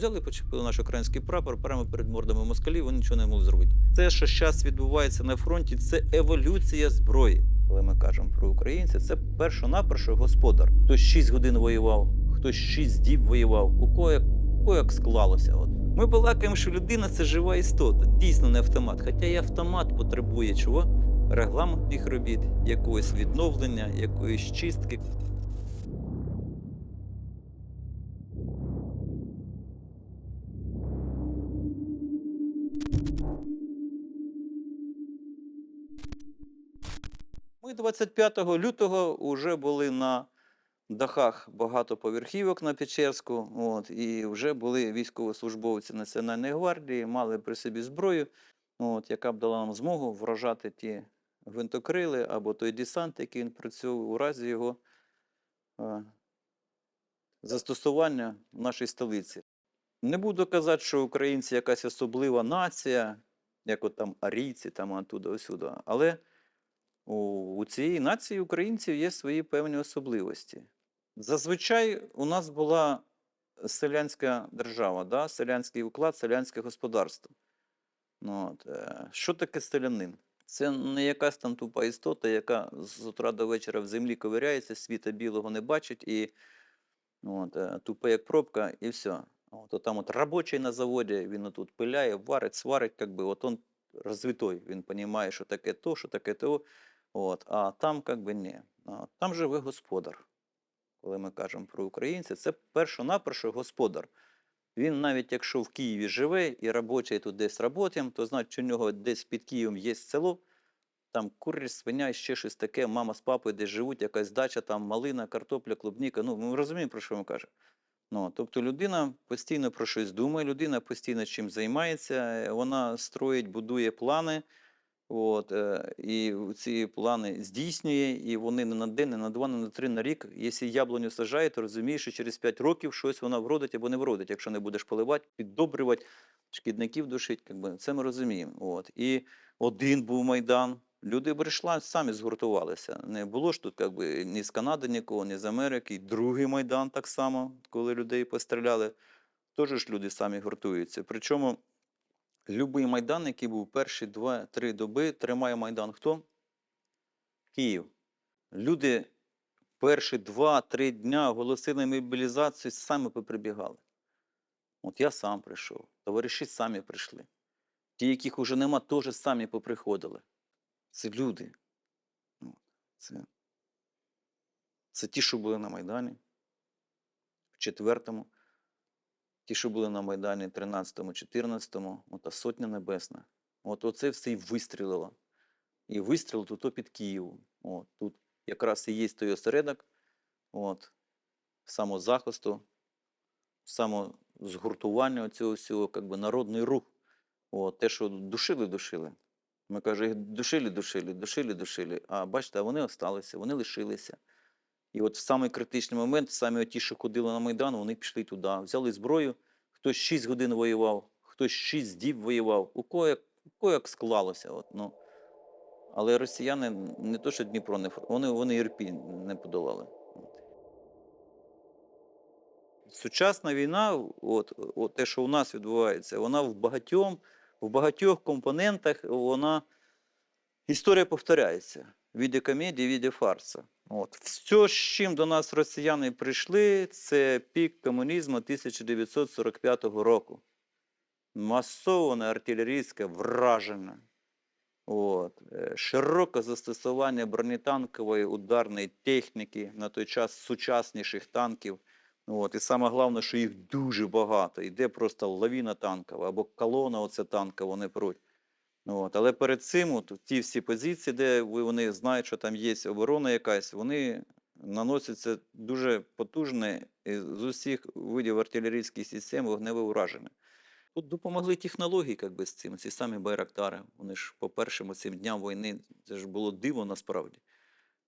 взяли, почепили наш український прапор прямо перед мордами москалів, вони нічого не могли зробити. Те, що зараз відбувається на фронті, це еволюція зброї. Коли ми кажемо про українців, це першонаперше господар. Хтось 6 годин воював, хтось 6 діб воював, у кого як, кого як склалося. От. Ми балакаємо, що людина це жива істота, дійсно не автомат. Хоча і автомат потребує чого? Регламентних робіт, якогось відновлення, якоїсь чистки. Ми 25 лютого вже були на дахах багатоповерхівок на Печерську, от, і вже були військовослужбовці Національної гвардії, мали при собі зброю, от, яка б дала нам змогу вражати ті гвинтокрили або той десант, який він працював у разі його е, застосування в нашій столиці. Не буду казати, що українці якась особлива нація, як от там арійці, там оттуда, осюди, але у, цієї нації українців є свої певні особливості. Зазвичай у нас була селянська держава, да? селянський уклад, селянське господарство. Ну, от, е, що таке селянин? Це не якась там тупа істота, яка з утра до вечора в землі ковиряється, світа білого не бачить, і от, е, тупе як пробка, і все. От, от там от робочий на заводі, він тут пиляє, варить, сварить, как би, от он розвитой, він розуміє, що таке то, що таке то. От, а там как би ні. Там живе господар. Коли ми кажемо про українців, це першонаперше господар. Він навіть якщо в Києві живе і робочий тут десь працює, то значить, у нього десь під Києвом є село, там курір, свиня і ще щось таке, мама з папою десь живуть, якась дача, там малина, картопля, клубніка. Ну, ми розуміємо, про що ми кажемо. Ну, тобто людина постійно про щось думає, людина постійно чим займається, вона строїть, будує плани, от, е, і ці плани здійснює, і вони не на день, не на два, не на три, на рік. Якщо яблуню сажає, то розумієш, що через 5 років щось вона вродить або не вродить, якщо не будеш поливати, піддобрювати, шкідників душить. Якби. Це ми розуміємо. От. І один був Майдан. Люди прийшла, самі згуртувалися. Не було ж тут как би, ні з Канади нікого, ні з Америки. Другий Майдан так само, коли людей постріляли. Теж люди самі гуртуються. Причому любий Майдан, який був перші два-три доби, тримає Майдан хто? Київ. Люди перші два-три дня оголосили мобілізацію, самі поприбігали. От я сам прийшов, товариші самі прийшли. Ті, яких уже нема, теж самі поприходили. Це люди. Ну, Це, це ті, що були на Майдані в четвертому, ті, що були на Майдані 13-му, 14-му, ота сотня небесна. От оце все і вистрілило. І вистріл тут під Києвом. От, тут якраз і є той осередок от, самозахисту, самозгуртування цього всього, как би, народний рух. От, те, що душили, душили. Ми кажемо, їх душили, душили, душили, душили. А бачите, вони осталися, вони лишилися. І от в самий критичний момент, самі ті, що ходили на Майдан, вони пішли туди, взяли зброю, хтось 6 годин воював, хтось 6 діб воював, у кого як, у кого як склалося. От, ну. Але росіяни не то, що Дніпро не вони, вони Ірпінь не подолали. Сучасна війна, от, от те, що у нас відбувається, вона в багатьом, в багатьох компонентах вона історія повторяється. Віде комедії, віде фарса. От. Все, з чим до нас росіяни прийшли, це пік комунізму 1945 року. Масоване артилерійське враження. От. е, Широке застосування бронетанкової ударної техніки, на той час сучасніших танків. От. І саме головне, що їх дуже багато. Йде просто лавіна танкова або колона оця танкова, вони пруть. От. Але перед цим от, ті всі позиції, де вони знають, що там є оборона якась, вони наносяться дуже потужне з усіх видів артилерійських систем вогневе ураження. Тут допомогли технології як би, з цим, ці самі байрактари. Вони ж по першим цим дням війни, це ж було диво насправді.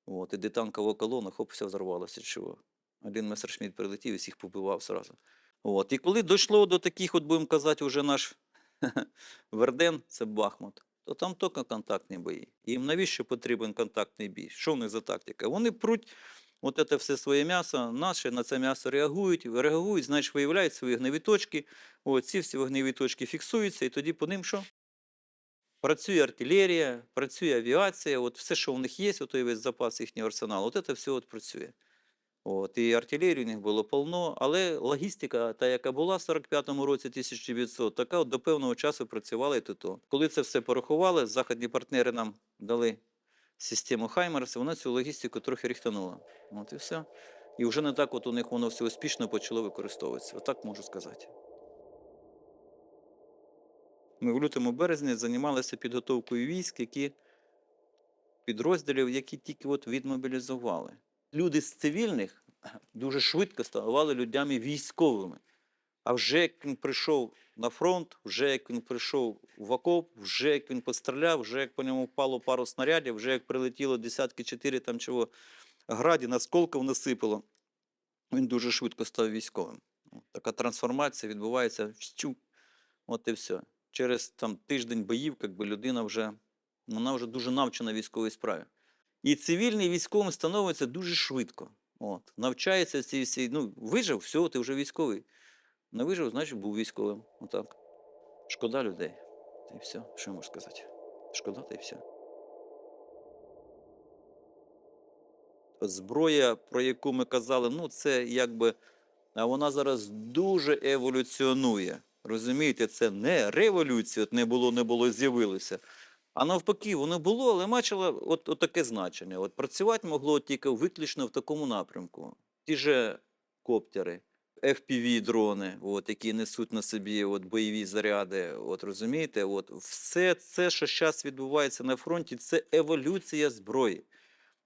От, іде танкова колона, хоп, все взорвалося. Чого? Один месершміт прилетів і всіх побивав сразу. От. І коли дійшло до таких, от будемо казати, вже наш Верден, це Бахмут, то там тільки контактні бої. Їм навіщо потрібен контактний бій? Що в них за тактика? Вони пруть от це все своє м'ясо, наші на це м'ясо реагують, реагують, значить виявляють свої вогневі точки. От, ці всі вогневі точки фіксуються, і тоді по ним що? Працює артилерія, працює авіація, от все, що в них є, от той весь запас їхнього арсеналу, от це все от працює. От, і артилерії у них було повно, але логістика, та, яка була в 45-му році 1900, така от до певного часу працювала і то. Коли це все порахували, західні партнери нам дали систему Хаймерс, вона цю логістику трохи ріхтанула. От і все. І вже не так от у них воно все успішно почало використовуватися. Отак можу сказати. Ми в лютому березні займалися підготовкою військ, які підрозділів, які тільки от відмобілізували. Люди з цивільних дуже швидко ставали людьми військовими. А вже як він прийшов на фронт, вже як він прийшов в окоп, вже як він постріляв, вже як по ньому впало пару снарядів, вже як прилетіло десятки чотири там чого градів, осколків насипало, він дуже швидко став військовим. Така трансформація відбувається вщу. От і все. Через там, тиждень боїв, якби людина вже, вона вже дуже навчена військовій справі. І цивільний військовим становиться дуже швидко. От. Навчається ці всі, ну, вижив, все, ти вже військовий. Не вижив, значить був військовим. Отак. Шкода людей. Та й все. Що я можу сказати? Шкода, та й все. Зброя, про яку ми казали, ну це якби. А вона зараз дуже еволюціонує. Розумієте, це не революція, не було, не було, з'явилося. А навпаки, воно було, але мачило от, от таке значення. От працювати могло тільки виключно в такому напрямку. Ті же коптери, FPV-дрони, от, які несуть на собі от, бойові заряди. От, розумієте, от, все це, що зараз відбувається на фронті, це еволюція зброї.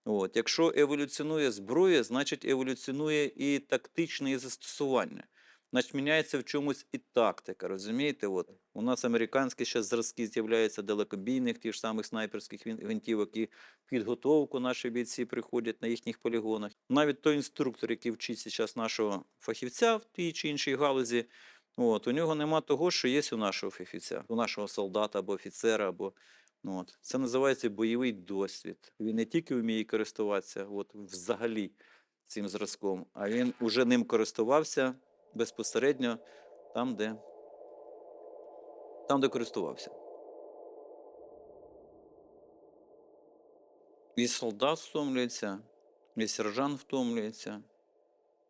От, якщо еволюціонує зброя, значить еволюціонує і тактичне її застосування. Значить, міняється в чомусь і тактика, розумієте? От, у нас американські ще зразки з'являються далекобійних, тих ж самих снайперських гвин- гвинтівок, і підготовку наші бійці приходять на їхніх полігонах. Навіть той інструктор, який вчить зараз нашого фахівця в тій чи іншій галузі, от, у нього нема того, що є у нашого фахівця, у нашого солдата або офіцера, або Ну, От. Це називається бойовий досвід. Він не тільки вміє користуватися от, взагалі цим зразком, а він уже ним користувався безпосередньо там, де, там, де користувався. І солдат втомлюється, і сержант втомлюється,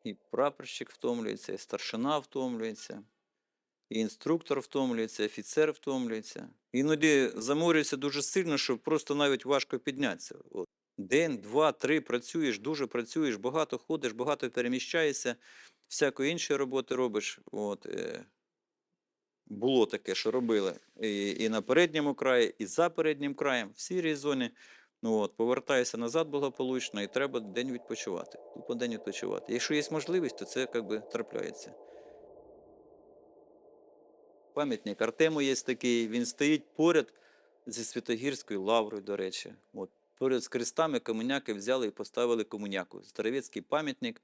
і прапорщик втомлюється, і старшина втомлюється. І інструктор втомлюється, і офіцер втомлюється. Іноді заморюється дуже сильно, що просто навіть важко піднятися. День, два, три працюєш, дуже працюєш, багато ходиш, багато переміщаєшся, всякої іншої роботи робиш. От, е, було таке, що робили і, і на передньому краї, і за переднім краєм, в сірій зоні. Ну, от, повертаєшся назад благополучно, і треба день відпочивати. Тупо день відпочивати. Якщо є можливість, то це якби трапляється. Пам'ятник Артему є такий, він стоїть поряд зі Святогірською лаврою, до речі. От, поряд з крестами комуняки взяли і поставили комуняку. Старовецький пам'ятник.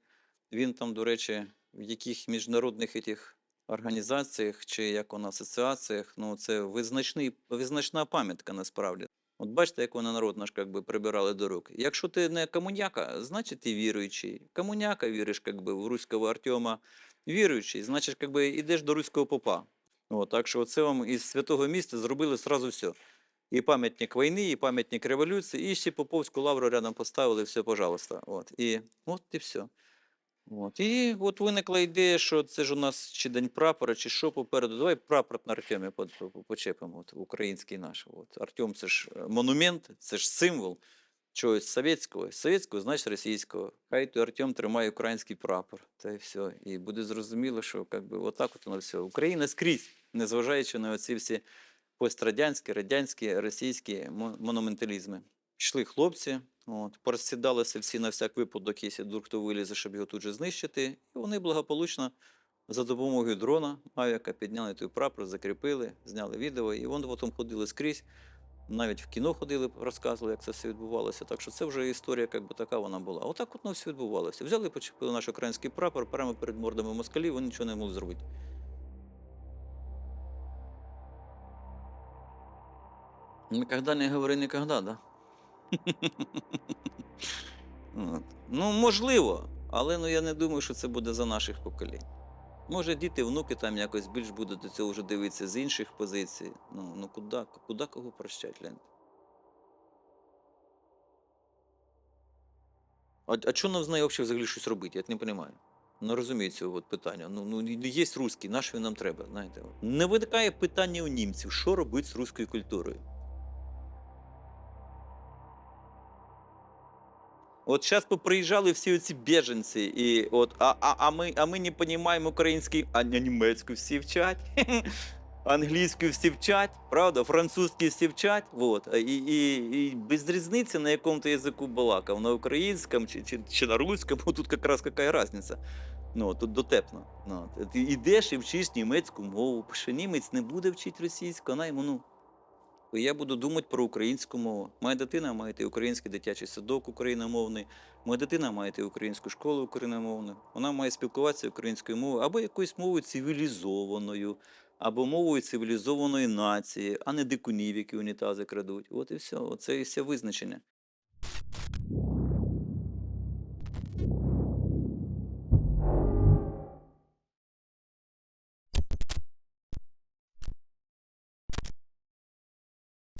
Він там, до речі, в яких міжнародних этих організаціях чи як вона асоціаціях, ну це визначний, визначна пам'ятка насправді. От бачите, як вони народ наш би, прибирали до рук. Якщо ти не комуняка, значить ти віруючий. Комуняка віриш как би, в руського Артема, віруючий, значить, как би, йдеш до руського попа. От, так що це вам із святого міста зробили сразу все. І пам'ятник війни, і пам'ятник революції, і ще Поповську лавру рядом поставили, все, пожалуйста. От, і, от і все. От. І от виникла ідея, що це ж у нас чи День прапора, чи що попереду. Давай прапор на Артемі по- по- по- почепимо, от, український наш. От. Артем це ж е, монумент, це ж символ чогось совєтського. Совєтського, значить російського. Хай той Артем тримає український прапор. Та й все. І буде зрозуміло, що как би, отак от воно все. Україна скрізь, незважаючи на оці всі пострадянські, радянські, російські мо- монументалізми. Пішли хлопці, от, порозсідалися всі на всяк випадок, якщо вдруг хто вилізе, щоб його тут же знищити. І вони благополучно за допомогою дрона авіака підняли той прапор, закріпили, зняли відео, і вони потім ходили скрізь. Навіть в кіно ходили, розказували, як це все відбувалося. Так що це вже історія, як би така вона була. Отак от воно все відбувалося. Взяли, почепили наш український прапор прямо перед мордами москалів, вони нічого не могли зробити. Ніколи не говори ніколи, да? Ну, можливо, але ну, я не думаю, що це буде за наших поколінь. Може, діти, внуки там якось більш будуть до цього вже дивитися з інших позицій. Ну, ну куди, куди кого прощать, гляньте? А, а що нам з нею взагалі, щось робити? Я не розумію. Не розумію цього от питання. Ну, ну є русський, на що він нам треба? Знаєте? Не виникає питання у німців, що робити з руською культурою. От зараз поприїжджали всі оці біженці, і от, а, а, а, ми, а ми не розуміємо український, а німецьку всі вчать, англійську всі вчать, правда, французький всі вчать. Вот. І, і, і без різниці, на якому ти язику балакав, на українському чи, чи, чи на руському, тут якраз яка різниця. Ну, тут дотепно. Ну, ти йдеш і вчиш німецьку мову, що німець не буде вчити російську, вона йому, ну, я буду думати про українську мову. Моя дитина має йти український дитячий садок україномовний, моя дитина має йти українську школу україномовну. Вона має спілкуватися українською мовою або якоюсь мовою цивілізованою, або мовою цивілізованої нації, а не дикунів, які унітази крадуть. От і все. Оце і все визначення.